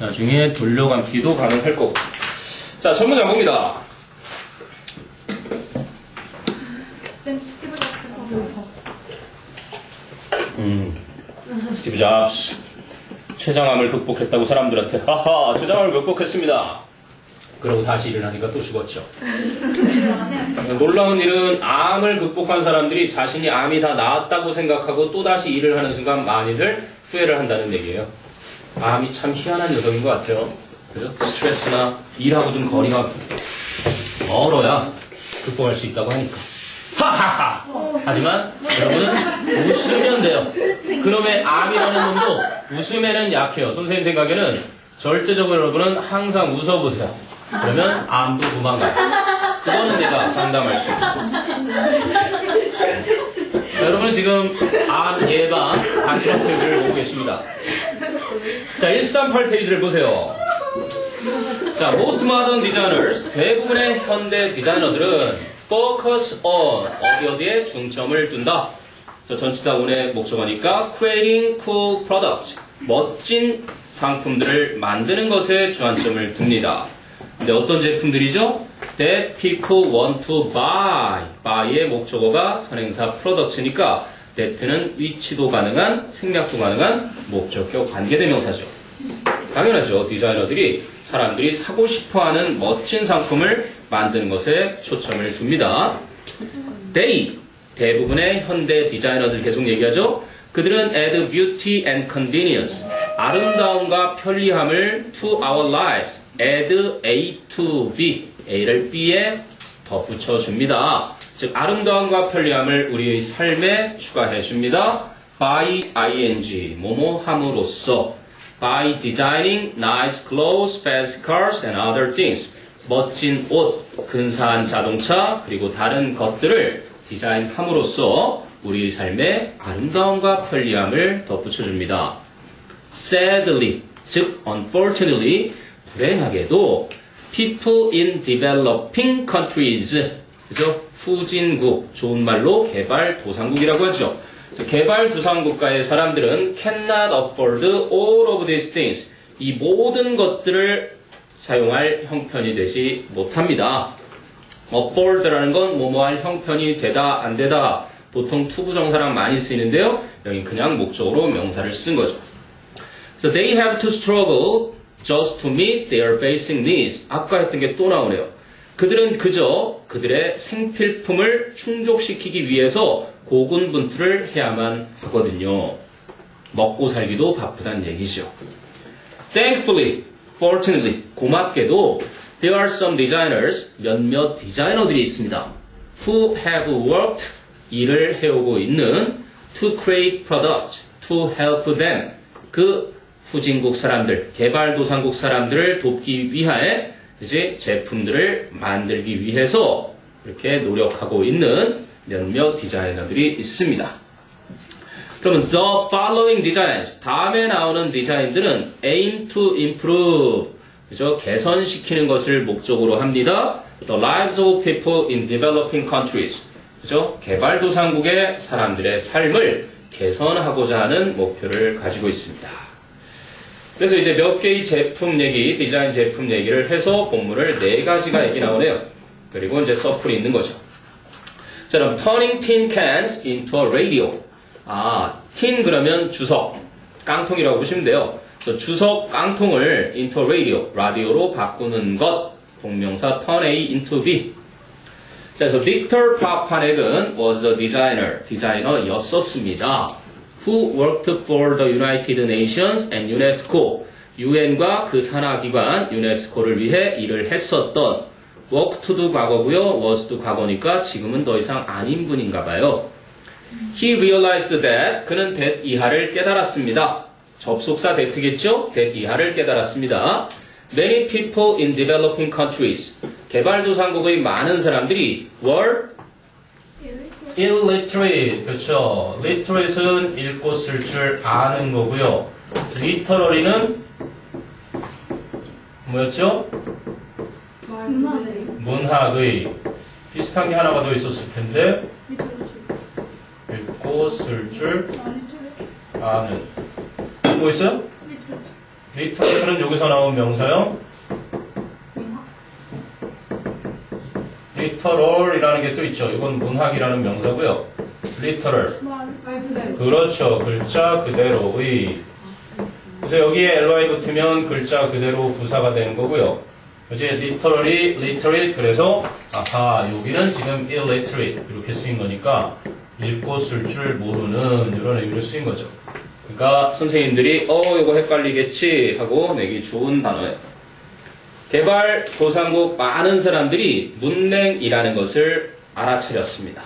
나중에 돌려감기도 가능할 거고. 자, 첫 문장 봅니다. 쌤 스티브 잡스 음, 스티브 잡스. 췌장암을 극복했다고 사람들한테, 하하, 췌장암을 극복했습니다. 그러고 다시 일어나니까 또 죽었죠. 놀라운 일은 암을 극복한 사람들이 자신이 암이 다 나았다고 생각하고 또다시 일을 하는 순간 많이들 후회를 한다는 얘기예요. 암이 참 희한한 녀석인 것 같아요. 그죠? 스트레스나 일하고 좀 거리가 멀어야 극복할 수 있다고 하니까. 하하하! 하지만 여러분은 웃으면 돼요. 그놈의 암이라는 놈도 웃음에는 약해요. 선생님 생각에는 절대적으로 여러분은 항상 웃어보세요. 그러면 암도 도망가요. 그거는 내가 장담할 수. 자, 여러분 지금 암 예방 단순한 페이지를 보고 계십니다. 자, 138페이지를 보세요. 자, most modern designers, 대부분의 현대 디자이너들은 focus on, 어디 어디에 중점을 둔다. 그래서 전치사 오의 목적어니까 creating cool products, 멋진 상품들을 만드는 것에 주안점을 둡니다. 근데 어떤 제품들이죠? That people want to buy. buy의 목적어가 선행사 products니까 that는 위치도 가능한, 생략도 가능한 목적격 관계대명사죠. 당연하죠. 디자이너들이 사람들이 사고 싶어하는 멋진 상품을 만드는 것에 초점을 둡니다. They 대부분의 현대 디자이너들 계속 얘기하죠. 그들은 add beauty and convenience 아름다움과 편리함을 to our lives add A to B A를 B에 덧붙여 줍니다. 즉 아름다움과 편리함을 우리의 삶에 추가해 줍니다. by ing 뭐뭐 함으로써 by designing nice clothes, fast cars and other things. 멋진 옷, 근사한 자동차, 그리고 다른 것들을 디자인함으로써 우리의 삶에 아름다움과 편리함을 덧붙여 줍니다. Sadly, 즉 unfortunately, 불행하게도 people in developing countries, 그죠? 후진국, 좋은 말로 개발도상국이라고 하죠. 자, 개발도상국가의 사람들은 cannot afford all of these things. 이 모든 것들을 사용할 형편이 되지 못합니다. afford라는 건 뭐뭐 할 형편이 되다 안 되다 보통 투부정사랑 많이 쓰이는데요. 여기 그냥 목적으로 명사를 쓴 거죠. So they have to struggle just to meet their basic needs. 아까 했던 게 또 나오네요. 그들은 그저 그들의 생필품을 충족시키기 위해서 고군분투를 해야만 하거든요. 먹고 살기도 바쁘다는 얘기죠. Thankfully, fortunately, 고맙게도 there are some designers, 몇몇 디자이너들이 있습니다. who have worked, 일을 해오고 있는 to create products, to help them, 그 후진국 사람들, 개발도상국 사람들을 돕기 위해 이제 제품들을 만들기 위해서 이렇게 노력하고 있는 몇몇 디자이너들이 있습니다. 그러면 the following designs 다음에 나오는 디자인들은 aim to improve 그죠? 개선시키는 것을 목적으로 합니다. The lives of people in developing countries 그죠? 개발도상국의 사람들의 삶을 개선하고자 하는 목표를 가지고 있습니다. 그래서 이제 몇 개의 제품 얘기, 디자인 제품 얘기를 해서 본문을 네 가지가 얘기 나오네요. 그리고 이제 서플이 있는 거죠. 자, 그럼 turning tin cans into a radio. 아, tin 그러면 주석, 깡통이라고 보시면 돼요. 그래서 주석 깡통을 into radio, 라디오로 바꾸는 것. 동명사 turn A into B. 자, 그래서 Victor Papanek was a designer, 디자이너였었습니다. Who worked for the United Nations and UNESCO. UN과 그 산하기관 유네스코를 위해 일을 했었던 worked도 과거고요, was도 과거니까 지금은 더 이상 아닌 분인가 봐요. He realized that 그는 that 이하를 깨달았습니다. 접속사 that겠죠? that 이하를 깨달았습니다. Many people in developing countries 개발도상국의 많은 사람들이 were illiterate 그렇죠. literate는 읽고 쓸 줄 아는 거고요. literary는 뭐였죠? 문학의 비슷한 게 하나가 더 있었을 텐데 읽고 쓸 줄 아는 뭐 있어요? 리터럴은 여기서 나온 명사요. 리터럴이라는 게 또 있죠. 이건 문학이라는 명사고요. 리터럴. 그렇죠. 글자 그대로의. 그래서 여기에 ly 붙으면 글자 그대로 부사가 되는 거고요. 이제 literally, literate 그래서 아하 여기는 지금 illiterate 이렇게 쓰인 거니까 읽고 쓸 줄 모르는 이런 의미로 쓰인 거죠. 그러니까 선생님들이 어 이거 헷갈리겠지 하고 내기 좋은 단어예요. 개발 도상국 많은 사람들이 문맹이라는 것을 알아차렸습니다.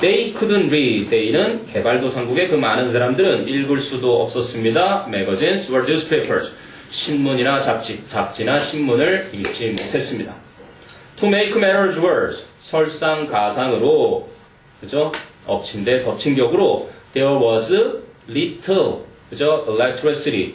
They couldn't read. They는 개발도상국의 그 많은 사람들은 읽을 수도 없었습니다. Magazines were newspapers. 신문이나 잡지, 잡지나 신문을 읽지 못했습니다. To make matters worse. 설상가상으로, 그죠? 엎친 데 덮친 격으로 there was little, 그죠? electricity.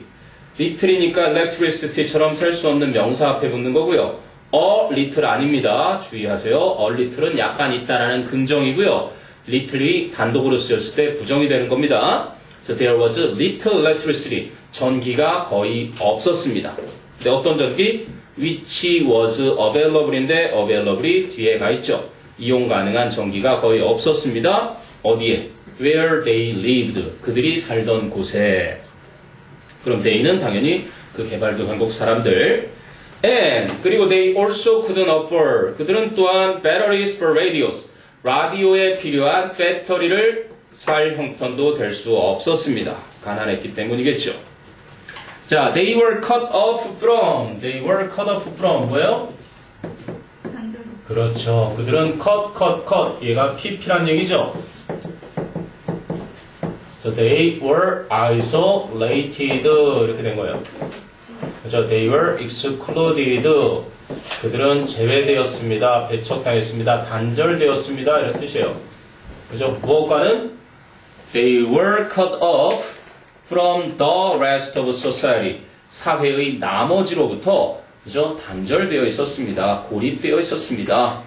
Little이니까 electricity처럼 셀 수 없는 명사 앞에 붙는 거고요. a little 아닙니다. 주의하세요. a little은 약간 있다라는 긍정이고요. little이 단독으로 쓰였을 때 부정이 되는 겁니다. So there was little electricity. 전기가 거의 없었습니다. 근데 어떤 전기? which was available인데 available이 뒤에 가 있죠. 이용 가능한 전기가 거의 없었습니다. 어디에? Where they lived. 그들이 살던 곳에. 그럼 they는 당연히 그 개발도상국 사람들. And 그리고 they also couldn't afford. 그들은 또한 batteries for radios. 라디오에 필요한 배터리를 살 형편도 될 수 없었습니다. 가난했기 때문이겠죠. 자, they were cut off from. They were cut off from. 뭐예요? 단대로. 그렇죠. 그들은 cut, cut, cut. 얘가 pp란 얘기죠. So they were isolated. 이렇게 된 거예요. 그죠? They were excluded. 그들은 제외되었습니다. 배척당했습니다. 단절되었습니다. 이런 뜻이에요. 그죠? 무엇과는? They were cut off from the rest of society. 사회의 나머지로부터 그죠? 단절되어 있었습니다. 고립되어 있었습니다.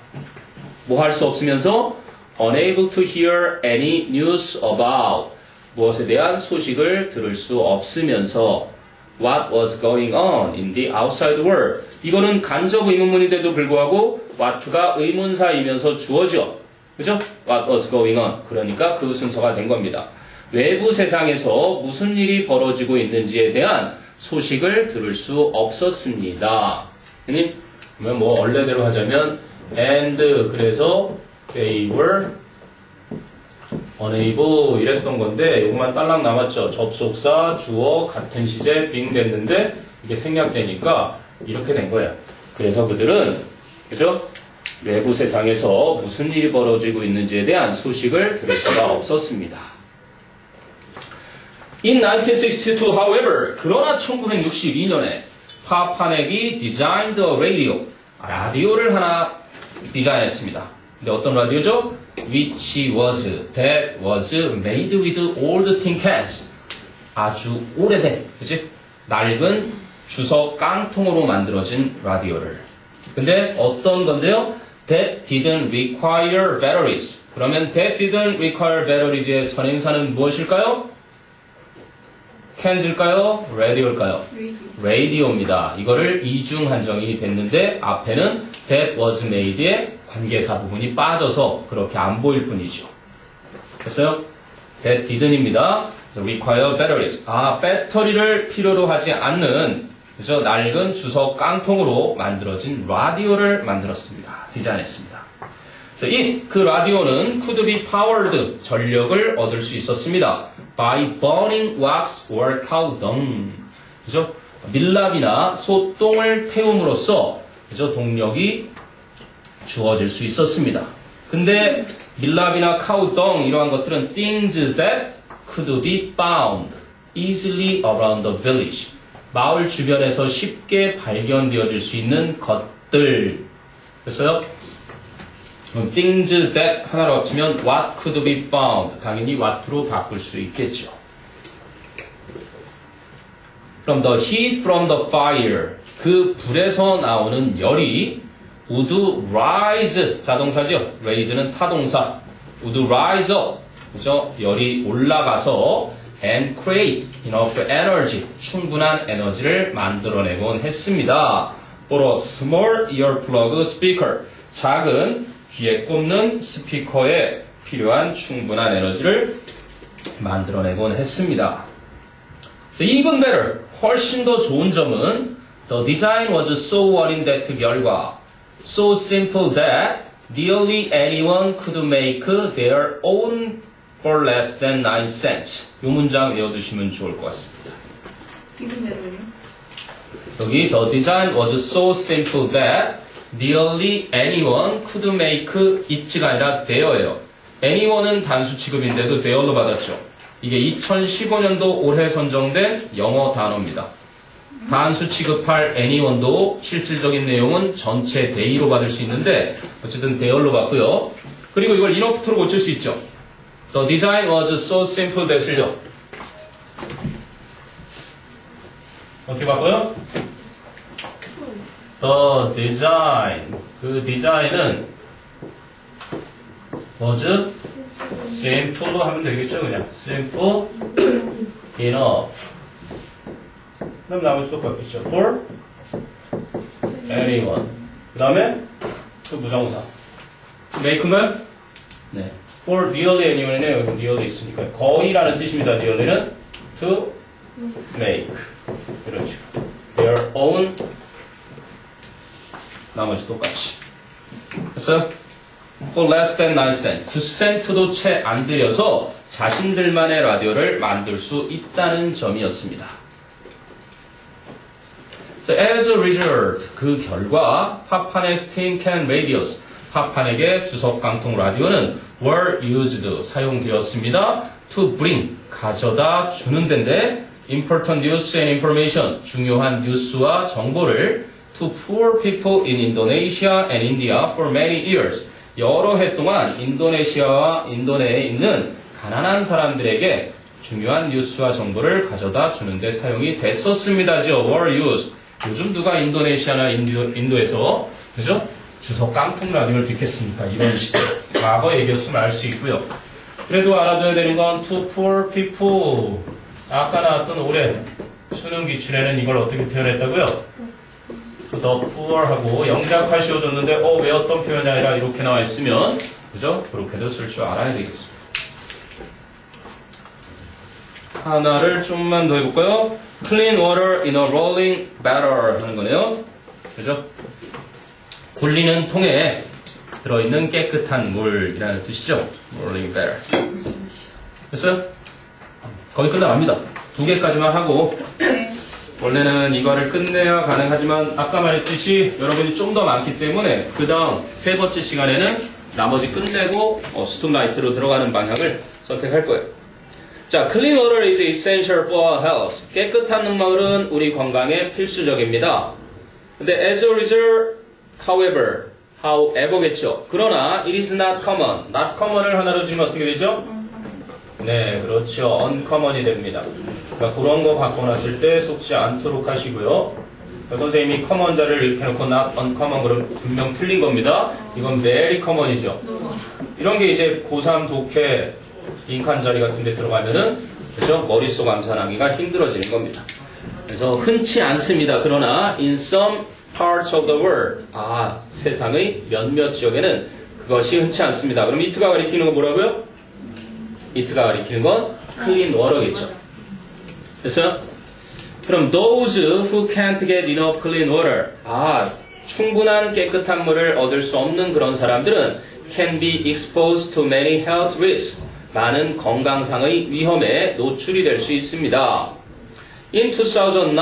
뭐 할 수 없으면서 unable to hear any news about 무엇에 대한 소식을 들을 수 없으면서 what was going on in the outside world. 이거는 간접 의문문인데도 불구하고 what가 의문사이면서 주어져. 그죠? what was going on. 그러니까 그 순서가 된 겁니다. 외부 세상에서 무슨 일이 벌어지고 있는지에 대한 소식을 들을 수 없었습니다. 그러면 뭐 원래대로 하자면 and 그래서 they were unable 이랬던 건데 요것만 딸랑 남았죠. 접속사, 주어, 같은 시제, being 됐는데 이게 생략되니까 이렇게 된 거야. 그래서 그들은 그죠? 외부 세상에서 무슨 일이 벌어지고 있는지에 대한 소식을 들을 수가 없었습니다. In 1962, however, 그러나 1962년에 파파넥이 a radio, 라디오를 하나 디자인했습니다. 근데 어떤 라디오죠? Which was, that was made with old tin cans. 아주 오래된, 그지? 낡은 주석 깡통으로 만들어진 라디오를. 근데 어떤 건데요? That didn't require batteries. 그러면 that didn't require batteries의 선행사는 무엇일까요? 캔즈일까요? 라디오일까요? radio입니다. 이거를 이중 한정이 됐는데 앞에는 that was made의 관계사 부분이 빠져서 그렇게 안 보일 뿐이죠. 됐어요? that didn't입니다. require batteries. 아, 배터리를 필요로 하지 않는 그죠? 낡은 주석 깡통으로 만들어진 라디오를 만들었습니다. 디자인했습니다. 이 그 라디오는 could be powered 전력을 얻을 수 있었습니다. by burning wax or cow dung. 그죠? 밀랍이나 소똥을 태움으로써 그죠? 동력이 주어질 수 있었습니다. 근데 밀랍이나 카우 덩 이러한 것들은 things that could be found easily around the village. 마을 주변에서 쉽게 발견되어질 수 있는 것들. 됐어요? things that 하나로 합치면 what could be found. 당연히 what로 바꿀 수 있겠죠. 그럼 the heat from the fire. 그 불에서 나오는 열이 would rise. 자동사죠. raise는 타동사. would rise up. 그죠? 열이 올라가서 and create. enough energy, 충분한 에너지를 만들어내곤 했습니다. A small earplug speaker, 작은 귀에 꼽는 스피커에 필요한 충분한 에너지를 만들어내곤 했습니다. Even better, 훨씬 더 좋은 점은 the design was so well in that 결과 so simple that nearly anyone could make their own for less than 9 cents. 이 문장 외워두시면 좋을 것 같습니다. 내로요. 여기 the design was so simple that nearly anyone could make it가 아니라 there예요. anyone은 단수 취급인데도 there로 받았죠. 이게 2015년도 올해 선정된 영어 단어입니다. 단수 취급할 anyone도 실질적인 내용은 전체 they로 받을 수 있는데 어쨌든 there로 받고요. 그리고 이걸 enough로 고칠 수 있죠. The design was so simple that을요. 어떻게 바꿔요? The design. 그 디자인은 was simple로 하면 되겠죠, 그냥. simple enough. 그럼 나머지 똑같겠죠. for anyone. 그 다음에 그 무정사. make인가요? 네. for nearly anyone이네요. 여기 nearly 있으니까. 거의라는 뜻입니다, nearly는. to make. 이런 식으로. their own 나머지 똑같이. 그래서 for less than 9 cent, 9센트도 채 안 들여서 자신들만의 라디오를 만들 수 있다는 점이었습니다. As a result, 그 결과 팝판의 스테인 캔 라디오스, 팝판에게 주석 강통 라디오는 were used, 사용되었습니다. to bring, 가져다 주는 데인데 important news and information, 중요한 뉴스와 정보를 to poor people in Indonesia and India for many years. 여러 해 동안 인도네시아와 인도네에 있는 가난한 사람들에게 중요한 뉴스와 정보를 가져다 주는데 사용이 됐었습니다죠. were used. 요즘 누가 인도네시아나 인도, 인도에서 그죠? 주석 깡통 라디오를 듣겠습니까? 이런 시대. 과거 얘기였으면 알 수 있고요. 그래도 알아둬야 되는 건 to poor people. 아까 나왔던 올해 수능 기출에는 이걸 어떻게 표현했다고요? the poor하고 영작할 씌워줬는데 어 왜 어떤 표현이 아니라 이렇게 나와 있으면 그죠? 그렇게도 쓸 줄 알아야 되겠습니다. 하나를 좀만 더 해볼까요? Clean water in a rolling barrel 하는 거네요. 그죠? 굴리는 통에 들어있는 깨끗한 물이라는 뜻이죠. rolling barrel. 됐어요? 거의 끝나갑니다. 두 개까지만 하고 원래는 이거를 끝내야 가능하지만 아까 말했듯이 여러분이 좀 더 많기 때문에 그 다음 세 번째 시간에는 나머지 끝내고 어, 스톱라이트로 들어가는 방향을 선택할 거예요. 자, clean water is essential for health. 깨끗한 음물은 우리 건강에 필수적입니다. 근데 as a result, however, however겠죠. 그러나 it is not common. not common을 하나로 주면 어떻게 되죠? 네, 그렇죠. uncommon이 됩니다. 그러니까 그런 거 바꿔놨을 때 속지 않도록 하시고요. 그러니까 선생님이 common 자를 이렇게 놓고 not uncommon 그럼 분명 틀린 겁니다. 이건 very common이죠. 이런 게 이제 고3 독해 빈칸 자리 같은 데 들어가면은 그죠? 머릿속 암산하기가 힘들어지는 겁니다. 그래서 흔치 않습니다. 그러나 in some parts of the world 아 세상의 몇몇 지역에는 그것이 흔치 않습니다. 그럼 이트가 가리키는 건 뭐라고요? 이트가 가리키는 건 clean water겠죠. 됐어요? 그럼 those who can't get enough clean water 아 충분한 깨끗한 물을 얻을 수 없는 그런 사람들은 can be exposed to many health risks 많은 건강상의 위험에 노출이 될 수 있습니다. In 2009,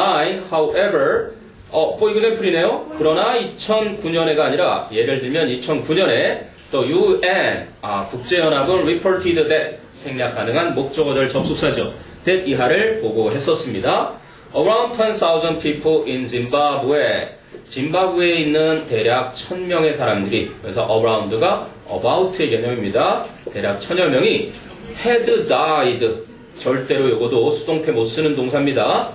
however, 어, for example이네요. 그러나 2009년에가 아니라 예를 들면 2009년에 또 UN 아, 국제연합은 reported that 생략 가능한 목적어절 접속사죠. that 이하를 보고했었습니다. Around 10,000 people in Zimbabwe. 짐바브웨에 있는 대략 1000명의 사람들이 그래서 around가 about의 개념입니다. 대략 1000여 명이 had died. 절대로 이것도 수동태 못 쓰는 동사입니다.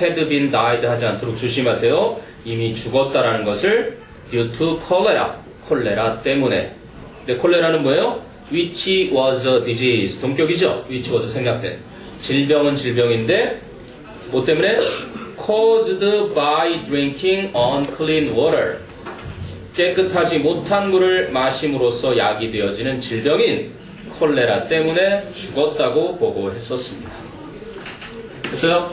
had been died 하지 않도록 조심하세요. 이미 죽었다라는 것을 due to cholera, 콜레라 때문에. 근데 콜레라는 뭐예요? which was a disease. 동격이죠? which was 생략된. 질병은 질병인데 뭐 때문에? Caused by drinking unclean water. 깨끗하지 못한 물을 마심으로써 약이 되어지는 질병인 콜레라 때문에 죽었다고 보고했었습니다. 됐어요?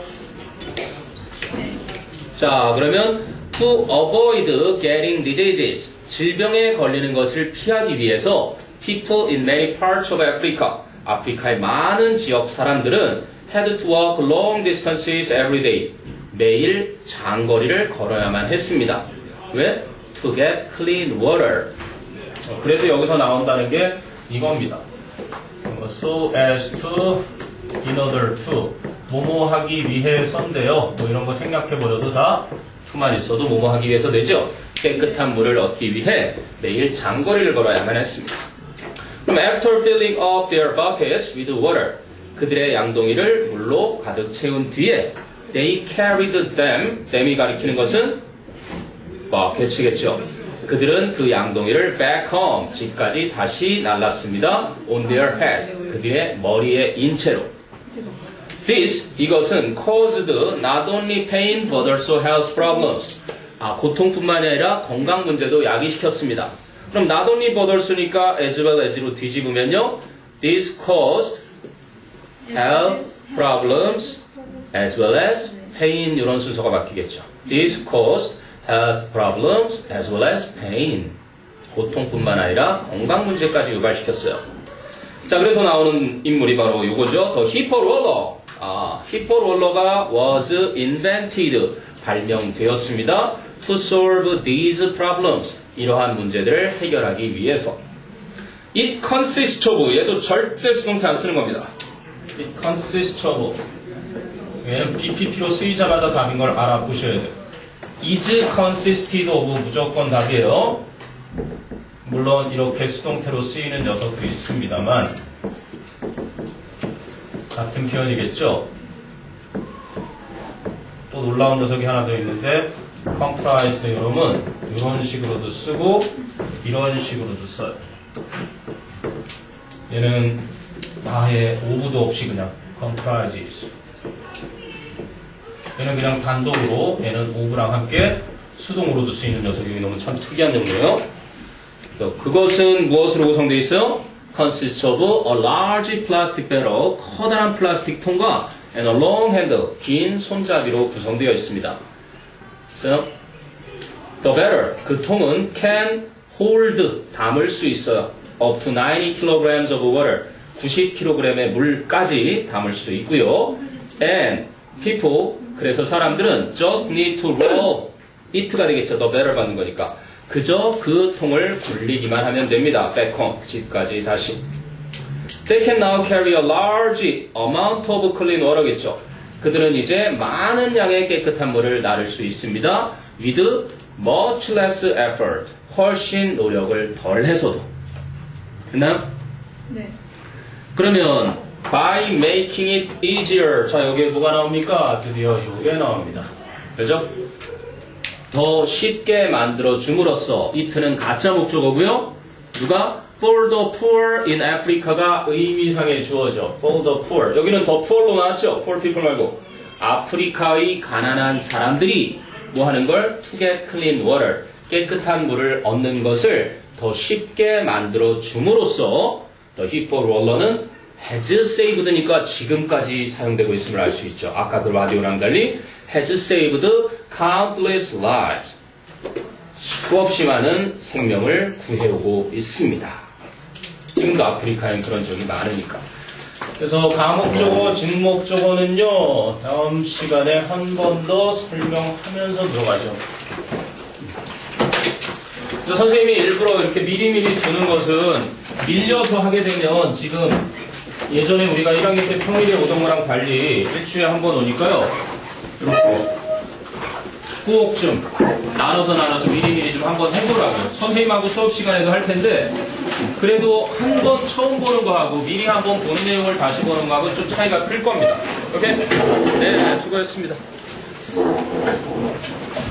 자, 그러면 to avoid getting diseases 질병에 걸리는 것을 피하기 위해서 people in many parts of Africa 아프리카의 많은 지역 사람들은 had to walk long distances every day 매일 장거리를 걸어야만 했습니다. 왜? To get clean water. 어, 그래서 여기서 나온다는 게 이겁니다. 어, So as to in order to 뭐뭐 하기 위해서인데요. 뭐 이런 거 생각해 버려도 다 투만 있어도 뭐뭐 하기 위해서 되죠. 깨끗한 물을 얻기 위해 매일 장거리를 걸어야만 했습니다. 그럼 after filling up their buckets with water 그들의 양동이를 물로 가득 채운 뒤에 they carried them them이 가리키는 것은 buckets겠죠. 그들은 그 양동이를 back home 집까지 다시 날랐습니다. on their heads 그들의 머리에 인채로 This 이것은 caused not only pain but also health problems. 아 고통뿐만이 아니라 건강 문제도 야기시켰습니다. 그럼 not only but also니까 as well as로 뒤집으면요. This caused health problems as well as pain 이런 순서가 바뀌겠죠. This caused health problems as well as pain. 고통뿐만 아니라 건강 문제까지 유발시켰어요. 자, 그래서 나오는 인물이 바로 이거죠. 더 히퍼롤러. 아, 히퍼롤러가 was invented. 발명되었습니다. To solve these problems. 이러한 문제들을 해결하기 위해서. It consists of. 얘도 절대 수동태 안 쓰는 겁니다. It consists of. 얘는 BPP로 쓰이자마자 답인 걸 알아보셔야 돼요. is consisted of 무조건 답이에요. 물론 이렇게 수동태로 쓰이는 녀석도 있습니다만 같은 표현이겠죠. 또 놀라운 녀석이 하나 더 있는데 comprised 이놈은 이런 식으로도 쓰고 이런 식으로도 써요. 얘는 아예 오브도 없이 그냥 comprises. 얘는 그냥 단독으로 얘는 오브랑 함께 수동으로도 쓰이는 녀석이 이놈은 참 특이한. 또 그것은 무엇으로 구성되어 있어요? consists of a large plastic barrel, 커다란 플라스틱 통과 and a long handle, 긴 손잡이로 구성되어 있습니다. 그래서 the barrel, 그 통은 can hold, 담을 수 있어요. up to 90 kilograms of water, 90kg의 물까지 담을 수 있고요. and people, 그래서 사람들은 just need to roll, it가 되겠죠. the barrel 받는 거니까. 그저 그 통을 굴리기만 하면 됩니다. back home, 집까지 다시. They can now carry a large amount of clean water겠죠. 그들은 이제 많은 양의 깨끗한 물을 나를 수 있습니다. with much less effort. 훨씬 노력을 덜 해서도. 됐나요? 네. 그러면 by making it easier. 자, 여기에 뭐가 나옵니까? 드디어 이게 나옵니다. 그죠? 더 쉽게 만들어 줌으로써 이트는 가짜 목적어고요. 누가 for the poor in Africa가 의미상의 주어죠. for the poor. 여기는 더 poor로 나왔죠. poor people 말고 아프리카의 가난한 사람들이 뭐 하는 걸 to get clean water 깨끗한 물을 얻는 것을 더 쉽게 만들어 줌으로써 더 히퍼 롤러는 saved니까 지금까지 사용되고 있음을 알 수 있죠. 아까 그 라디오랑 달리 saved countless lives. 수없이 많은 생명을 구해오고 있습니다. 지금도 아프리카엔 그런 적이 많으니까. 그래서 가목적어, 직목적어는요, 다음 시간에 한 번 더 설명하면서 들어가죠. 선생님이 일부러 이렇게 미리미리 주는 것은 밀려서 하게 되면 지금 예전에 우리가 1학년 때 평일에 오던 거랑 달리 일주일에 한 번 오니까요. 이렇게 꼭 좀 나눠서 나눠서 미리미리 좀 한번 해보라고요. 선생님하고 수업 시간에도 할 텐데 그래도 한 번 처음 보는 거하고 미리 한번 본 내용을 다시 보는 거하고 좀 차이가 클 겁니다. 오케이? 네, 네 수고했습니다.